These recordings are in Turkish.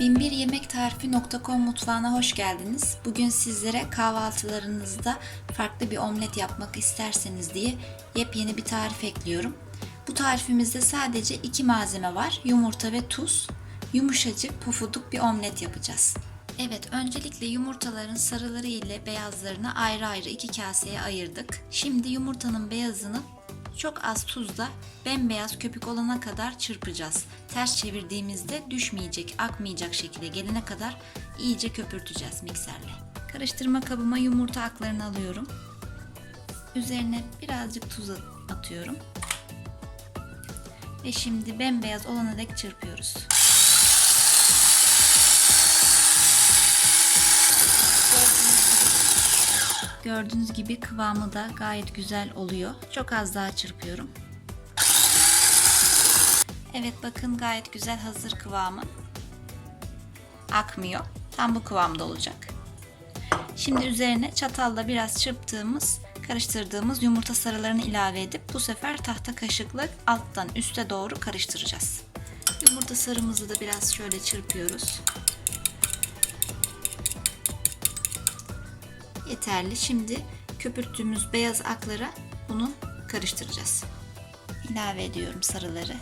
11yemektarifi.com mutfağına hoş geldiniz. Bugün sizlere kahvaltılarınızda farklı bir omlet yapmak isterseniz diye yepyeni bir tarif ekliyorum. Bu tarifimizde sadece iki malzeme var. Yumurta ve tuz. Yumuşacık pufuduk bir omlet yapacağız. Evet, öncelikle yumurtaların sarıları ile beyazlarını ayrı ayrı iki kaseye ayırdık. Şimdi yumurtanın beyazını çok az tuzla bembeyaz köpük olana kadar çırpacağız. Ters çevirdiğimizde düşmeyecek, akmayacak şekilde gelene kadar iyice köpürteceğiz mikserle. Karıştırma kabıma yumurta aklarını alıyorum. Üzerine birazcık tuz atıyorum. Ve şimdi bembeyaz olana dek çırpıyoruz. Gördüğünüz gibi kıvamı da gayet güzel oluyor. Çok az daha çırpıyorum. Evet bakın gayet güzel hazır kıvamı. Akmıyor. Tam bu kıvamda olacak. Şimdi üzerine çatalla biraz çırptığımız, karıştırdığımız yumurta sarılarını ilave edip bu sefer tahta kaşıkla alttan üste doğru karıştıracağız. Yumurta sarımızı da biraz şöyle çırpıyoruz. Yeterli. Şimdi köpürttüğümüz beyaz aklara bunu karıştıracağız. İlave ediyorum sarıları.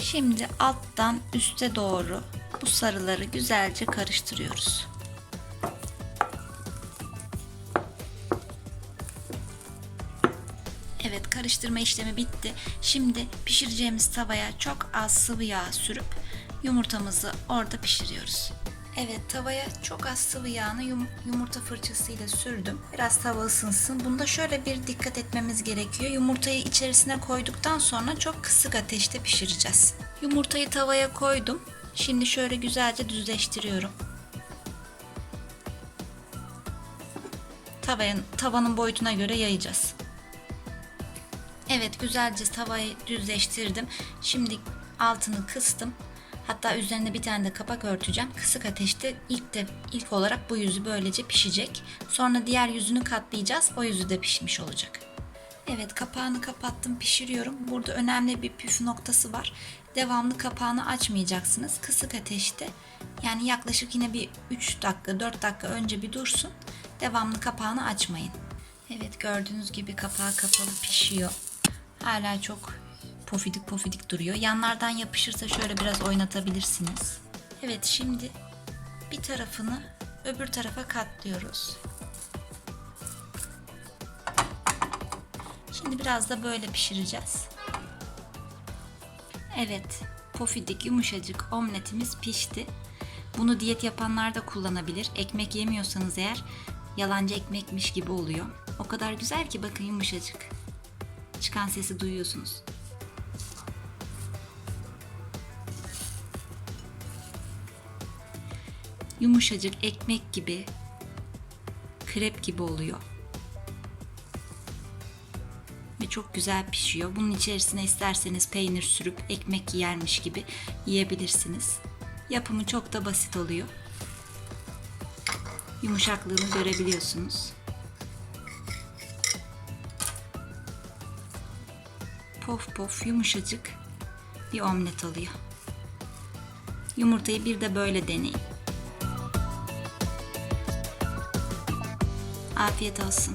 Şimdi alttan üste doğru bu sarıları güzelce karıştırıyoruz. Evet karıştırma işlemi bitti. Şimdi pişireceğimiz tavaya çok az sıvı yağ sürüp yumurtamızı orada pişiriyoruz. Evet tavaya çok az sıvı yağını yum- yumurta fırçasıyla sürdüm. Biraz tava ısınsın. Bunda şöyle bir dikkat etmemiz gerekiyor. Yumurtayı içerisine koyduktan sonra çok kısık ateşte pişireceğiz. Yumurtayı tavaya koydum. Şimdi şöyle güzelce düzleştiriyorum. Tavanın, tavanın boyutuna göre yayacağız. Evet güzelce tavayı düzleştirdim. Şimdi altını kıstım. Hatta üzerine bir tane de kapak örteceğim. Kısık ateşte ilk de ilk olarak bu yüzü böylece pişecek. Sonra diğer yüzünü katlayacağız. O yüzü de pişmiş olacak. Evet kapağını kapattım pişiriyorum. Burada önemli bir püf noktası var. Devamlı kapağını açmayacaksınız. Kısık ateşte yani yaklaşık yine bir 3 dakika 4 dakika önce bir dursun. Devamlı kapağını açmayın. Evet gördüğünüz gibi kapağı kapalı pişiyor. Hala çok pofidik pofidik duruyor. Yanlardan yapışırsa şöyle biraz oynatabilirsiniz. Evet şimdi bir tarafını öbür tarafa katlıyoruz. Şimdi biraz da böyle pişireceğiz. Evet, pofidik yumuşacık omletimiz pişti. Bunu diyet yapanlar da kullanabilir. Ekmek yemiyorsanız eğer yalancı ekmekmiş gibi oluyor. O kadar güzel ki bakın yumuşacık. Çıkan sesi duyuyorsunuz. Yumuşacık ekmek gibi, krep gibi oluyor. Ve çok güzel pişiyor. Bunun içerisine isterseniz peynir sürüp ekmek yermiş gibi yiyebilirsiniz. Yapımı çok da basit oluyor. Yumuşaklığını görebiliyorsunuz. Pof pof yumuşacık bir omlet oluyor. Yumurtayı bir de böyle deneyin. Afiyet olsun.